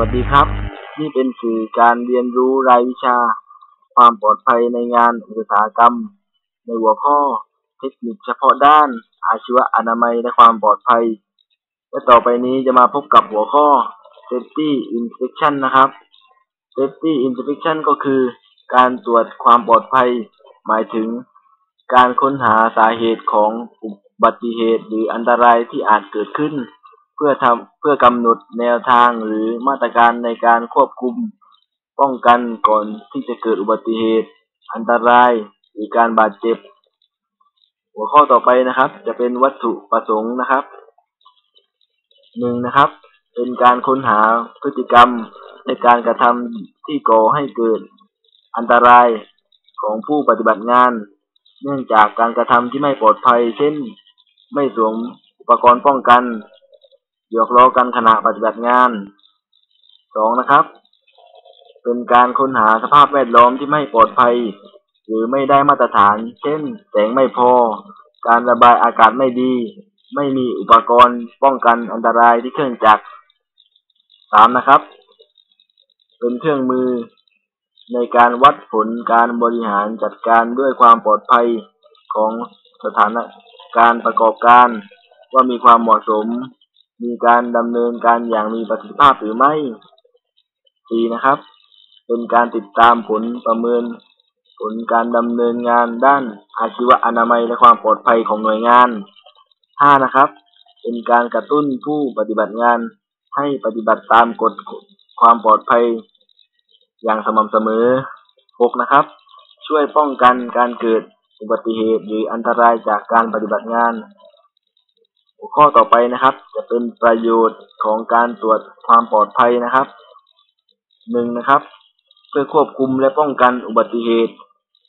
วัสดีครับ นี่เป็นสื่อการเรียนรู้รายวิชา ความปลอดภัยในงานอุตสาหกรรม ในหัวข้อ เทคนิคเฉพาะด้าน อาชีวอนามัยและความปลอดภัย และต่อไปนี้จะมาพบกับหัวข้อ safety inspection นะครับ safety inspection ก็คือ การตรวจความปลอดภัย หมายถึง การค้นหาสาเหตุของอุบัติเหตุหรืออันตรายที่อาจเกิดขึ้น เพื่อทำเพื่อกำหนดแนวทางหรือมาตรการในการควบคุม ป้องกันก่อนที่จะเกิดอุบัติเหตุ อันตรายหรือการบาดเจ็บ หัวข้อต่อไปนะครับ จะเป็นวัตถุประสงค์นะครับหนึ่งนะครับ เป็นการค้นหาพฤติกรรมในการกระทำที่ก่อให้เกิด อันตรายของผู้ปฏิบัติงาน เนื่องจากการกระทำที่ไม่ปลอดภัย เช่น ไม่สวมอุปกรณ์ป้องกัน หยอกล้อกันขณะปฏิบัติงานสองนะครับ เป็นการค้นหาสภาพแวดล้อมที่ไม่ปลอดภัย หรือไม่ได้มาตรฐาน เช่น แสงไม่พอ การระบายอากาศไม่ดี ไม่มีอุปกรณ์ป้องกันอันตรายที่เครื่องจักรสามนะครับ เป็นเครื่องมือ ในการวัดผลการบริหารจัดการด้วยความปลอดภัยของสถานการประกอบการ ว่ามีความเหมาะสม มีการดำเนินการอย่างมีประสิทธิภาพหรือไม่สี่นะครับ เป็นการติดตามผลประเมิน ผลการดำเนินงานด้านอาชีวอนามัยและความปลอดภัยของหน่วยงานห้านะครับ เป็นการกระตุ้นผู้ปฏิบัติงานให้ปฏิบัติตามกฎความปลอดภัย อย่างสม่ำเสมอหกนะครับ ช่วยป้องกันการเกิดอุบัติเหตุหรืออันตรายจากการปฏิบัติงาน หัวข้อต่อไปนะครับ จะเป็นประโยชน์ของการตรวจความปลอดภัยนะครับหนึ่งนะครับ เพื่อควบคุมและป้องกันอุบัติเหตุ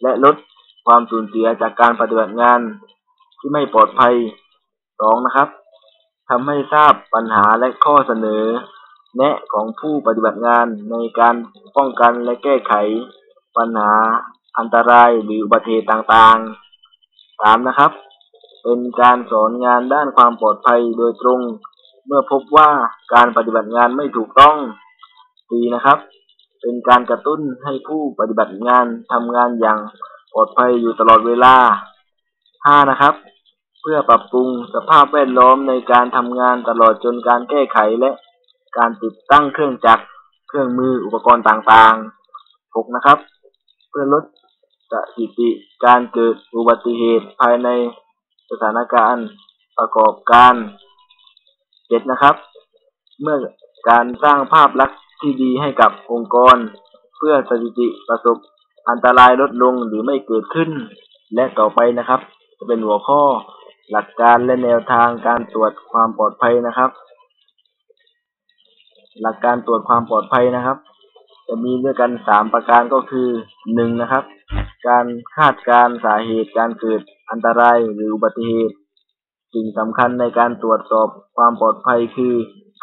และลดความสูญเสียจากการปฏิบัติงานที่ไม่ปลอดภัยสองนะครับทำให้ทราบปัญหาและข้อเสนอ แนะของผู้ปฏิบัติงานในการป้องกันและแก้ไข ปัญหาอันตรายหรืออุบัติเหตุต่างๆสามนะครับ เป็นการสอนงานด้านความปลอดภัยโดยตรง เมื่อพบว่าการปฏิบัติงานไม่ถูกต้องสี่นะครับ เป็นการกระตุ้นให้ผู้ปฏิบัติงานทำงานอย่างปลอดภัยอยู่ตลอดเวลาห้านะครับ เพื่อปรับปรุงสภาพแวดล้อมในการทำงานตลอดจนการแก้ไขและการติดตั้งเครื่องจักร เครื่องมืออุปกรณ์ต่างๆหกนะครับ เพื่อลดสถิติการเกิดอุบัติเหตุภายใน สถานการณ์ประกอบการเจ็ดนะครับ เมื่อการสร้างภาพลักษณ์ที่ดีให้กับองค์กร เพื่อสถิติประสบอันตรายลดลงหรือไม่เกิดขึ้น และต่อไปนะครับ จะเป็นหัวข้อหลักการและแนวทางการตรวจความปลอดภัยนะครับ หลักการตรวจความปลอดภัยนะครับ จะมีด้วยกันสามประการก็คือหนึ่งนะครับ การคาดการสาเหตุการเกิด อันตรายหรืออุบัติเหตุ สิ่งสำคัญในการตรวจสอบความปลอดภัยคือ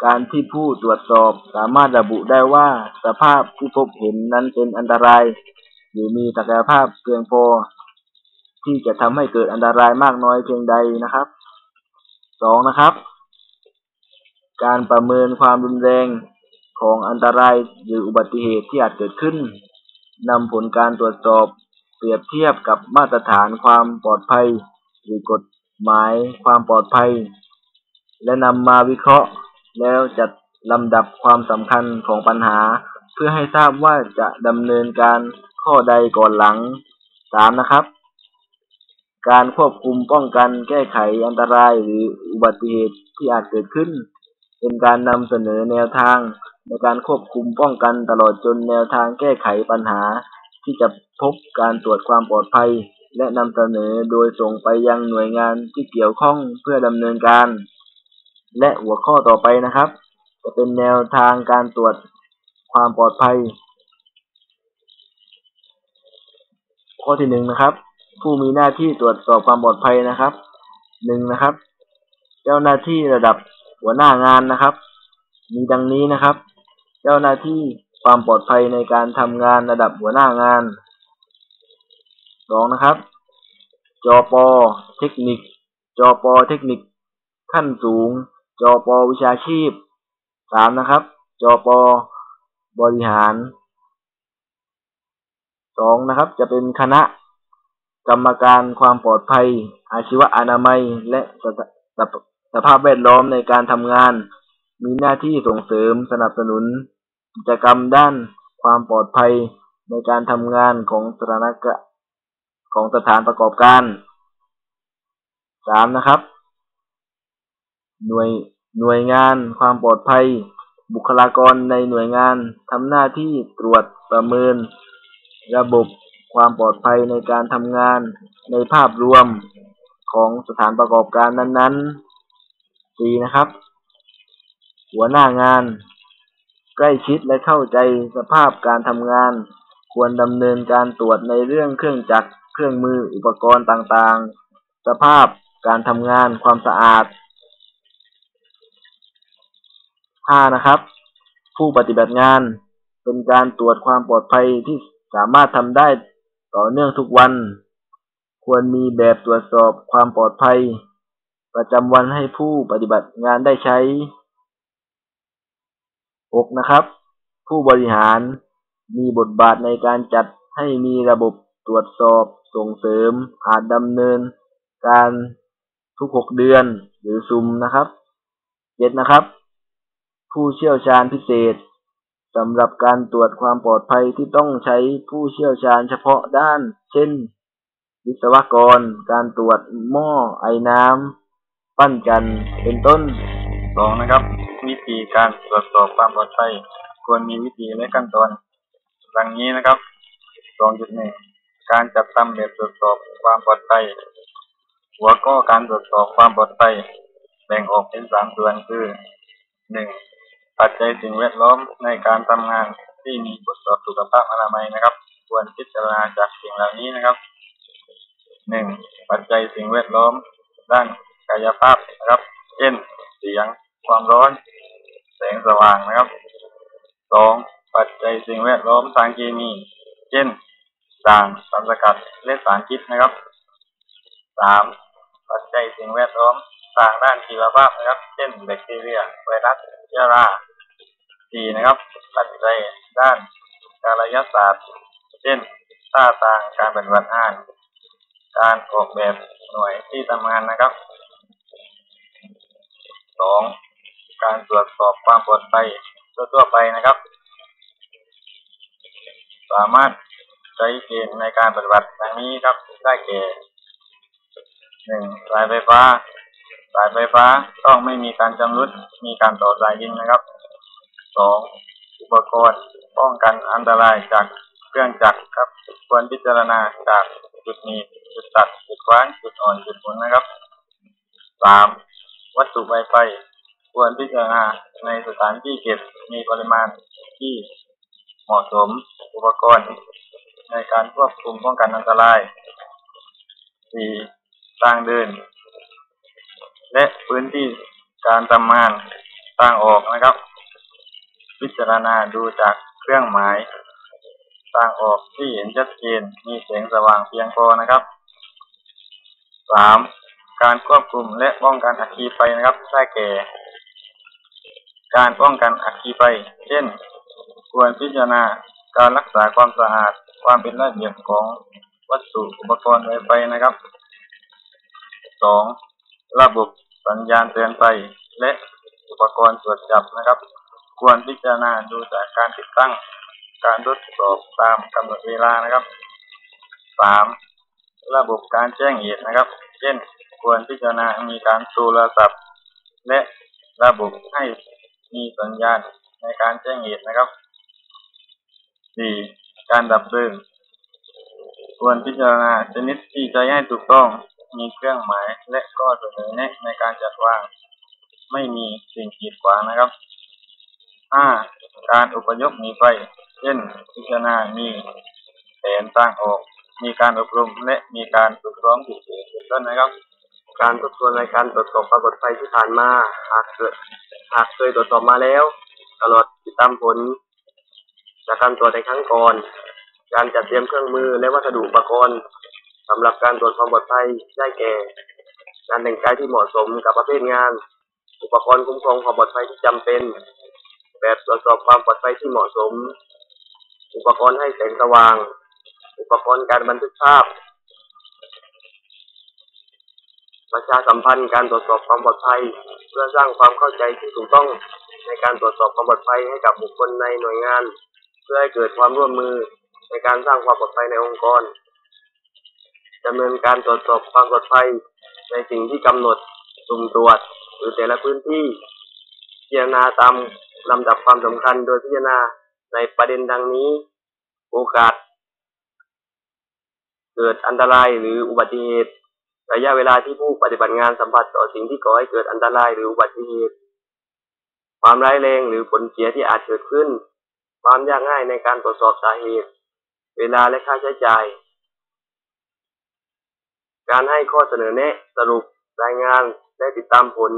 การที่ผู้ตรวจสอบสามารถระบุได้ว่าสภาพที่พบเห็นนั้นเป็นอันตราย หรือมีศักยภาพเพียงพอที่จะทำให้เกิดอันตรายมากน้อยเพียงใดนะครับสองนะครับ การประเมินความรุนแรงของอันตรายหรืออุบัติเหตุที่อาจเกิดขึ้นนำผลการตรวจสอบ รียบเทียบกับมาตรฐานความปลอดภัย หรือกฎหมายความปลอดภัย และนำมาวิเคราะห์ แล้วจัดลำดับความสำคัญของปัญหา เพื่อให้ทราบว่าจะดำเนินการข้อใดก่อนหลังสามนะครับ การควบคุมป้องกันแก้ไขอันตรายหรืออุบัติเหตุที่อาจเกิดขึ้น เป็นการนำเสนอแนวทาง ในการควบคุมป้องกันตลอดจนแนวทางแก้ไขปัญหา ที่จะพบการตรวจความปลอดภัย และนำเสนอโดยส่งไปยังหน่วยงานที่เกี่ยวข้องเพื่อดำเนินการ และหัวข้อต่อไปนะครับ จะเป็นแนวทางการตรวจความปลอดภัย ข้อที่หนึ่งนะครับ ผู้มีหน้าที่ตรวจสอบความปลอดภัยนะครับหนึ่งนะครับ เจ้าหน้าที่ระดับหัวหน้างานนะครับ มีดังนี้นะครับ เจ้าหน้าที่ ความปลอดภัยในการทำงานระดับหัวหน้างานสองนะครับ จอปอเทคนิค จอปอเทคนิค ขั้นสูง จอปอวิชาชีพสามนะครับ จอปอบริหารสองนะครับ จะเป็นคณะ กรรมการความปลอดภัย อาชีวอนามัย และสสสภาพแวดล้อมในการทำงาน มีหน้าที่ส่งเสริมสนับสนุน กิจกรรมด้านความปลอดภัยในการทำงานของสถานกของสถานประกอบการสามนะครับ หน่วยหน่วยงานความปลอดภัย บุคลากรในหน่วยงานทำหน้าที่ตรวจประเมิน ระบบความปลอดภัยในการทำงานในภาพรวมของสถานประกอบการนั้นๆสี่นะครับ หัวหน้างาน ใกล้ชิดและเข้าใจสภาพการทำงาน ควรดำเนินการตรวจในเรื่องเครื่องจักร เครื่องมืออุปกรณ์ต่างๆ สภาพการทำงานความสะอาดห้านะครับ ผู้ปฏิบัติงานเป็นการตรวจความปลอดภัยที่สามารถทำได้ต่อเนื่องทุกวัน ควรมีแบบตรวจสอบความปลอดภัย ประจำวันให้ผู้ปฏิบัติงานได้ใช้ หกนะครับ ผู้บริหารมีบทบาทในการจัดให้มีระบบตรวจสอบส่งเสริม อาจดำเนิน การทุกหกเดือนหรือซุมนะครับเจ็ดนะครับ ผู้เชี่ยวชาญพิเศษสำหรับการตรวจความปลอดภัยที่ต้องใช้ผู้เชี่ยวชาญเฉพาะด้าน เช่น วิศวกร การตรวจหม้อไอน้ำ ปั้นจันเป็นต้นสองนะครับ วิธีการตรวจสอบความปลอดภัยควรมีวิธีและขั้นตอนดังนี้นะครับสองจุดหนึ่งการจัดทำแบบตรวจสอบความปลอดภัย หัวข้อการตรวจสอบความปลอดภัย แบ่งออกเป็นสามส่วนคือหนึ่งปัจจัยสิ่งแวดล้อมในการทำงานที่มีบทสอบสุขภาพอนามัยนะครับ ควรพิจารณาจากสิ่งเหล่านี้นะครับหนึ่งปัจจัยสิ่งแวดล้อม ด้านกายภาพนะครับ เช่น เสียง ความร้อน งสว่างนะครับสองปัจจัยสิ่งแวดล้อมทางเคมี เช่นด่างสารสกัดและสารพิษนะครับสามปัจจัยสิ่งแวดล้อมทางด้านชีวภาพนะครับ เช่นแบคทีเรียไวรัสเชื้อราสี่นะครับ ปัจจัยด้านกายศาสตร์ เช่นท่าทางการปฏิบัติงาน การออกแบบหน่วยที่ทำงานนะครับสอง การตรวจสอบความปลอดภัยทั่วๆไปนะครับ สามารถใช้เกณฑ์ในการปฏิบัติดังนี้ครับได้แก่หนึ่งสายไฟฟ้า สายไฟฟ้าต้องไม่มีการชำรุดมีการต่อสายดินนะครับสองอุปกรณ์ป้องกันอันตรายจากเครื่องจักรครับควรพิจารณาจากจุดหนีบจุดตัดจุดคว้านจุดอ่อนจุดหมุนนะครับสามวัตถุไวไฟ ควรพิจารณาในสถานที่เก็บมีปริมาณที่เหมาะสมอุปกรณ์ในการควบคุมป้องกันอันตรายสี่ทางเดิน และพื้นที่การทำงานทางออกนะครับ พิจารณาดูจากเครื่องหมายทางออกที่เห็นชัดเจนมีแสงสว่างเพียงพอนะครับสามการควบคุมและป้องกันอัคคีไฟนะครับได้แก่ การป้องกันอัคคีไฟเช่น ควรพิจารณาการรักษาความสะอาด ความเป็นระเบียบของวัสดุอุปกรณ์ไวไฟนะครับสองระบบสัญญาณเตือนไฟและอุปกรณ์ตรวจจับนะครับ ควรพิจารณาดูจากการติดตั้ง การทดสอบตามกำหนดเวลานะครับสามระบบการแจ้งเหตุนะครับ เช่น ควรพิจารณามีการโทรศัพท์ และระบบให้ มีสัญญาณในการแจ้งเหตุนะครับสี่การดับเพลิงควรพิจารณาชนิดที่ใช้ให้ถูกต้องมีเครื่องหมายและก็เสนอแนะในการจัดวาง ไม่มีสิ่งกีดขวางนะครับห้าการอพยพหนีไฟ เช่น พิจารณามีแผนสร้างออก มีการอบรมและมีการฝึกซ้อมฉุกเฉินเป็นต้นนะครับ การทบทวนรายการตรวจสอบความปลอดภัยที่ผ่านมาหากเกิด หากเคยตรวจสอบมาแล้ว ตลอดติดตามผล จากการตรวจในครั้งก่อน การจัดเตรียมเครื่องมือและวัสดุอุปกรณ์สำหรับการตรวจความปลอดภัยได้แก่ การแต่งกายที่เหมาะสมกับประเภทงาน อุปกรณ์คุ้มครองความปลอดภัยที่จำเป็น แบบตรวจสอบความปลอดภัยที่เหมาะสม อุปกรณ์ให้แสงสว่าง อุปกรณ์การบันทึกภาพ ประชาสัมพันธ์การตรวจสอบความปลอดภัย เพื่อสร้างความเข้าใจที่ถูกต้องในการตรวจสอบความปลอดภัยให้กับบุคคลในหน่วยงาน เพื่อให้เกิดความร่วมมือในการสร้างความปลอดภัยในองค์กรดำเนินการตรวจสอบความปลอดภัยในสิ่งที่กำหนดสุ่มตรวจหรือแต่ละพื้นที่พิจารณาตามลำดับความสำคัญโดยพิจารณาในประเด็นดังนี้ โอกาส เกิดอันตรายหรืออุบัติเหตุ ระยะเวลาที่ผู้ปฏิบัติงานสัมผัสต่อสิ่งที่ก่อให้เกิดอันตรายหรืออุบัติเหตุ ความร้ายแรงหรือผลเสียที่อาจเกิดขึ้น ความยากง่ายในการตรวจสอบสาเหตุ เวลาและค่าใช้จ่าย การให้ข้อเสนอแนะสรุปรายงานและติดตามผล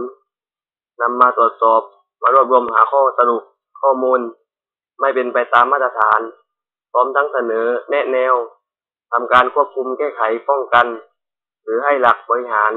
นำมาตรวจสอบมารวบรวมหาข้อสรุปข้อมูล ไม่เป็นไปตามมาตรฐาน พร้อมทั้งเสนอแนะแนวทำการควบคุมแก้ไขป้องกัน หรือให้หลักบริหาร